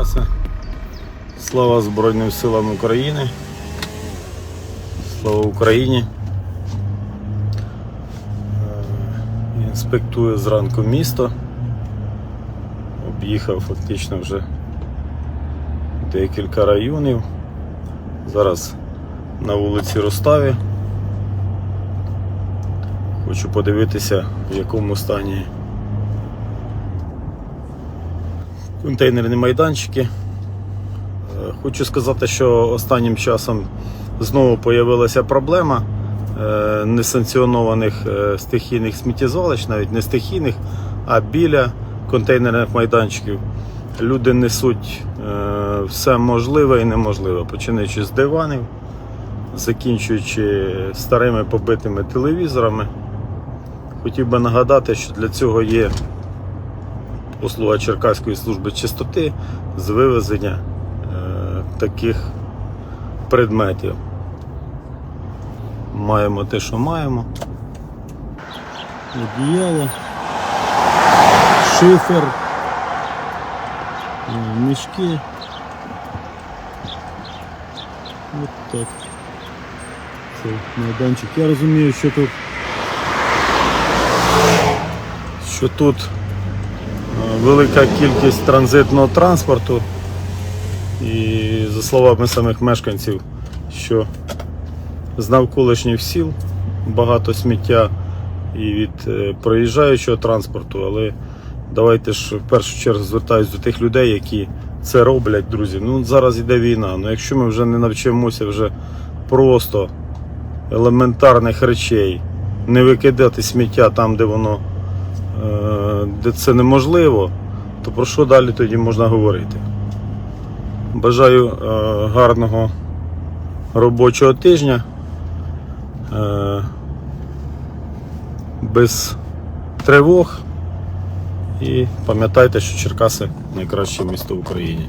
Черкаси. Слава Збройним силам України. Слава Україні. Е, Інспектую зранку місто. Об'їхав фактично вже декілька районів. Зараз на вулиці Роставі. Хочу подивитися, в якому стані контейнерні майданчики. Е, Хочу сказати, що останнім часом знову з'явилася проблема е, несанкціонованих е, стихійних сміттєзвалищ, навіть не стихійних, а біля контейнерних майданчиків. Люди несуть все можливе і неможливе, починаючи з диванів, закінчуючи старими побитими телевізорами. Хотів би нагадати, що для цього є послуга Черкаської служби чистоти з вивезення е, таких предметів. Маємо те, що маємо. Одіяло, шифер, е, мішки. От так. Це майданчик. Я розумію, що тут що тут велика кількість транзитного транспорту. І за словами самих мешканців, що з навколишніх сіл багато сміття і від е, проїжджаючого транспорту, але давайте ж в першу чергу звертаюсь до тих людей, які це роблять, друзі. Ну зараз йде війна. Ну якщо ми вже не навчимося вже просто елементарних речей, не викидати сміття там, де воно де це неможливо, то про що далі тоді можна говорити? Бажаю е, гарного робочого тижня. Е, без тривог. І пам'ятайте, що Черкаси найкраще місто в Україні.